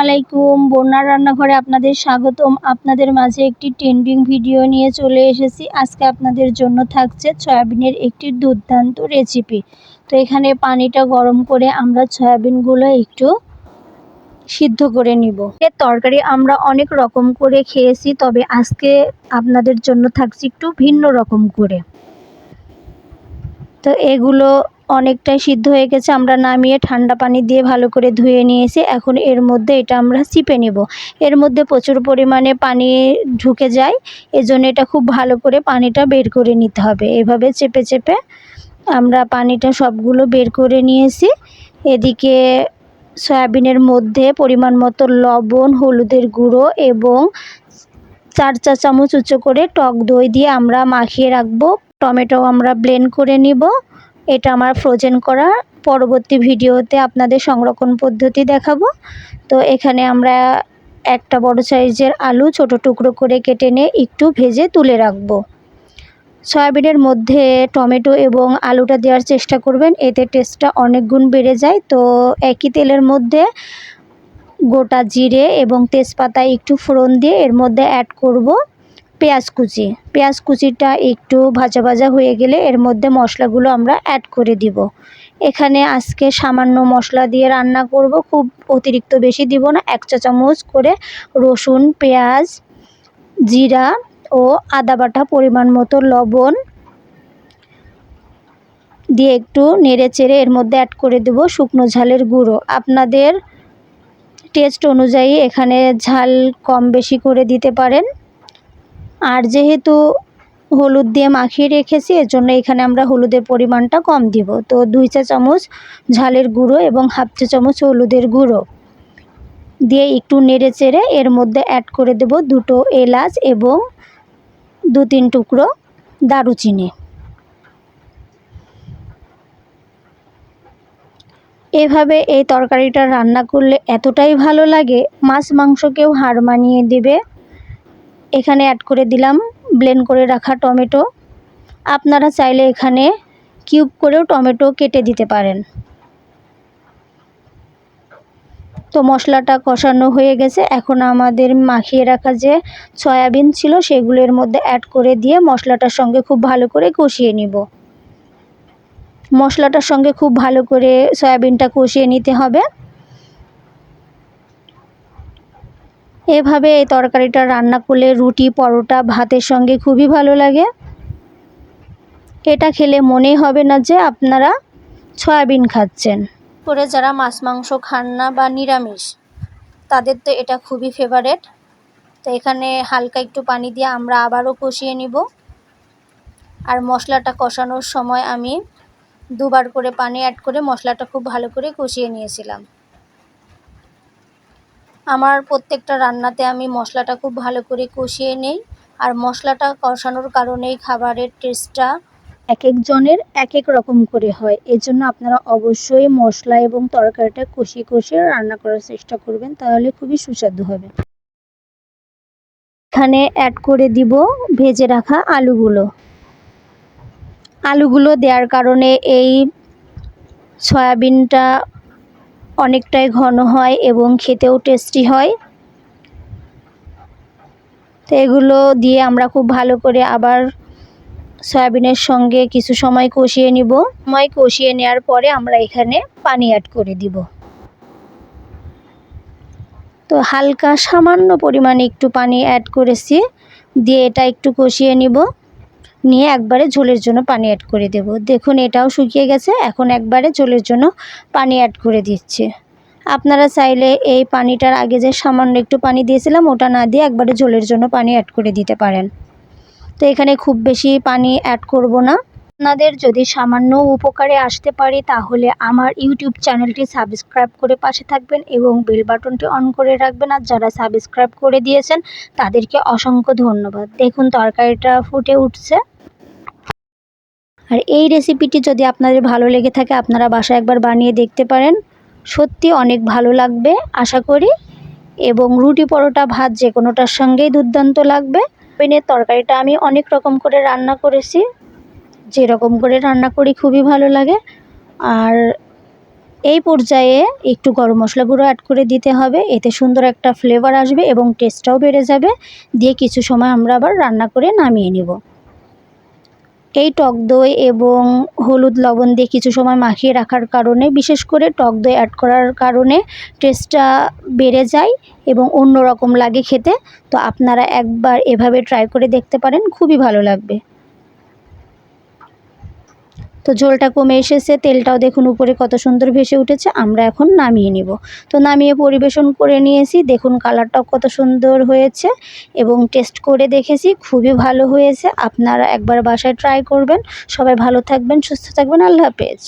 আলাইকুম বন্যার রান্নাঘরে আপনাদের স্বাগতম। আপনাদের মাঝে একটি ট্রেন্ডিং ভিডিও নিয়ে চলে এসেছি। আজকে আপনাদের জন্য থাকছে সয়াবিনের একটি দুর্দান্ত রেসিপি তো এখানে পানিটা গরম করে আমরা সয়াবিনগুলো একটু সিদ্ধ করে নিব। এর তরকারি আমরা অনেক রকম করে খেয়েছি, তবে আজকে আপনাদের জন্য থাকছে একটু ভিন্ন রকম করে। তো এগুলো অনেকটাই সিদ্ধ হয়ে গেছে। আমরা নামিয়ে ঠান্ডা পানি দিয়ে ভালো করে ধুয়ে নিয়েছি। এখন এর মধ্যে এটা আমরা চিপে নেব। এর মধ্যে প্রচুর পরিমাণে পানি ঢুকে যায়। এজন্য এটা খুব ভালো করে পানিটা বের করে নিতে হবে। এভাবে চেপে চেপে আমরা পানিটা সবগুলো বের করে নিয়েছি। এদিকে সয়াবিনের মধ্যে পরিমাণ মতো লবণ, হলুদের গুঁড়ো এবং চার চা চামচ উঁচু করে টক দই দিয়ে আমরা মাখিয়ে রাখব। টমেটো আমরা ব্লেন্ড করে নিব। এটা আমার ফ্রোজেন করা। পরবর্তী ভিডিওতে আপনাদের সংরক্ষণ পদ্ধতি দেখাবো। তো এখানে আমরা একটা বড় সাইজের আলু ছোট টুকরো করে কেটে নিয়ে একটু ভেজে তুলে রাখব। সয়াবিনের মধ্যে টমেটো এবং আলুটা দেওয়ার চেষ্টা করবেন, এতে টেস্টটা অনেক গুণ বেড়ে যায়। তো একই তেলের মধ্যে গোটা জিরে এবং তেজপাতা একটু ফোড়ন দিয়ে এর মধ্যে অ্যাড করব। পেঁয়াজ কুচি। পেঁয়াজ কুচিটা একটু ভাজা ভাজা হয়ে গেলে এর মধ্যে মশলাগুলো আমরা অ্যাড করে দিব। এখানে আজকে সামান্য মশলা দিয়ে রান্না করব, খুব অতিরিক্ত বেশি দিব না, এক চা চামচ করে রসুন, পেঁয়াজ, জিরা ও আদা বাটা পরিমাণ মতো লবণ দিয়ে একটু নেড়ে চেড়ে এর মধ্যে অ্যাড করে দেব শুকনো ঝালের গুঁড়ো। আপনাদের টেস্ট অনুযায়ী এখানে ঝাল কম বেশি করে দিতে পারেন। আর যেহেতু হলুদ দিয়ে মাখিয়ে রেখেছি এর জন্য এখানে আমরা হলুদের পরিমাণটা কম দিব। তো দুই চা চামচ ঝালের গুঁড়ো এবং হাফ চা চামচ হলুদের গুঁড়ো। দিয়ে একটু নেড়ে চেড়ে এর মধ্যে অ্যাড করে দেব দুটো এলাচ এবং দু তিন টুকরো দারুচিনি। এভাবে এই তরকারিটা রান্না করলে এতটাই ভালো লাগে, মাছ মাংসকেও হার মানিয়ে দেবে। এখানে অ্যাড করে দিলাম ব্লেন্ড করে রাখা টমেটো। আপনারা চাইলে এখানে কিউব করেও টমেটো কেটে দিতে পারেন। তো মশলাটা কষানো হয়ে গেছে। এখন আমাদের মাখিয়ে রাখা যে সয়াবিন ছিল, সেগুলোর মধ্যে অ্যাড করে দিয়ে মশলাটার সঙ্গে খুব ভালো করে কষিয়ে নিব। মশলাটার সঙ্গে খুব ভালো করে সয়াবিনটা কষিয়ে নিতে হবে। এভাবে এই তরকারিটা রান্না করলে রুটি, পরোটা, ভাতের সঙ্গে খুবই ভালো লাগে। এটা খেলে মনেই হবে না যে আপনারা সয়াবিন খাচ্ছেন। করে যারা মাছ, মাংস খান না বা নিরামিষ, তাদের তো এটা খুবই ফেভারেট তো এখানে হালকা একটু পানি দিয়ে আমরা আবারও কষিয়ে নিব। আর মশলাটা কষানোর সময় আমি দুবার করে পানি অ্যাড করে মশলাটা খুব ভালো করে কষিয়ে নিয়েছিলাম। আমার প্রত্যেকটা রান্নাতে আমি মশলাটা খুব ভালো করে কষিয়ে নেই। আর মশলাটা কষানোর কারণেই খাবারের টেস্টটা এক একজনের এক এক রকম করে হয়। এজন্য আপনারা অবশ্যই মশলা এবং তরকারিটা কষিয়ে কষিয়ে রান্না করার চেষ্টা করবেন, তাহলে খুবই সুস্বাদু হবে। এখানে অ্যাড করে দিব ভেজে রাখা আলুগুলো। আলুগুলো দেওয়ার কারণে এই সয়াবিনটা অনেকটাই ঘন হয় এবং খেতেও টেস্টি হয়। তো এগুলো দিয়ে আমরা খুব ভালো করে আবার সয়াবিনের সঙ্গে কিছু সময় কষিয়ে নিব। সময় কষিয়ে নেওয়ার পরে আমরা এখানে পানি অ্যাড করে দিব। তো হালকা সামান্য পরিমাণে একটু পানি অ্যাড করেছি, দিয়ে এটা একটু কষিয়ে নিব। নিয়ে একবারে ঝোলের জন্য পানি অ্যাড করে দেব। দেখুন, এটাও শুকিয়ে গেছে। এখন একবারে ঝোলের জন্য পানি অ্যাড করে দিচ্ছে। আপনারা চাইলে এই পানিটার আগে যে সামান্য একটু পানি দিয়েছিলাম, ওটা না দিয়ে একবারে ঝোলের জন্য পানি অ্যাড করে দিতে পারেন। তো এখানে খুব বেশি পানি অ্যাড করব না। আপনাদের যদি সামান্য উপকারে আসতে পারি, তাহলে আমার ইউটিউব চ্যানেলটি সাবস্ক্রাইব করে পাশে থাকবেন এবং বেল বাটনটি অন করে রাখবেন। আর যারা সাবস্ক্রাইব করে দিয়েছেন, তাদেরকে অসংখ্য ধন্যবাদ। দেখুন, তরকারিটা ফুটে উঠছে। আর এই রেসিপিটি যদি আপনাদের ভালো লেগে থাকে, আপনারা বাসায় একবার বানিয়ে দেখতে পারেন। সত্যি অনেক ভালো লাগবে, আশা করি। এবং রুটি পরোটা ভাত যে কোনোটার সঙ্গেই দুর্দান্ত লাগবে। তরকারিটা আমি অনেক রকম করে রান্না করেছি। যেরকম করে রান্না করি খুবই ভালো লাগে। আর এই পর্যায়ে একটু গরম মশলা গুঁড়ো অ্যাড করে দিতে হবে। এতে সুন্দর একটা ফ্লেভার আসবে এবং টেস্টটাও বেড়ে যাবে। দিয়ে কিছু সময় আমরা আবার রান্না করে নামিয়ে নিব। এই টক দই এবং হলুদ লবণ দিয়ে কিছু সময় মাখিয়ে রাখার কারণে, বিশেষ করে টক দই অ্যাড করার কারণে টেস্টটা বেড়ে যায় এবং অন্য রকম লাগে খেতে। তো আপনারা একবার এভাবে ট্রাই করে দেখতে পারেন, খুবই ভালো লাগবে। তো ঝোলটা কমে এসেছে, তেলটাও দেখুন উপরে কত সুন্দর ভেসে উঠেছে, আমরা এখন নামিয়ে নিব। তো নামিয়ে পরিবেশন করে নিয়েছি, দেখুন কালারটাও কত সুন্দর হয়েছে এবং টেস্ট করে দেখেছি, খুবই ভালো হয়েছে, আপনারা একবার বাসায় ট্রাই করবেন, সবাই ভালো থাকবেন, সুস্থ থাকবেন, আল্লাহ হাফেজ।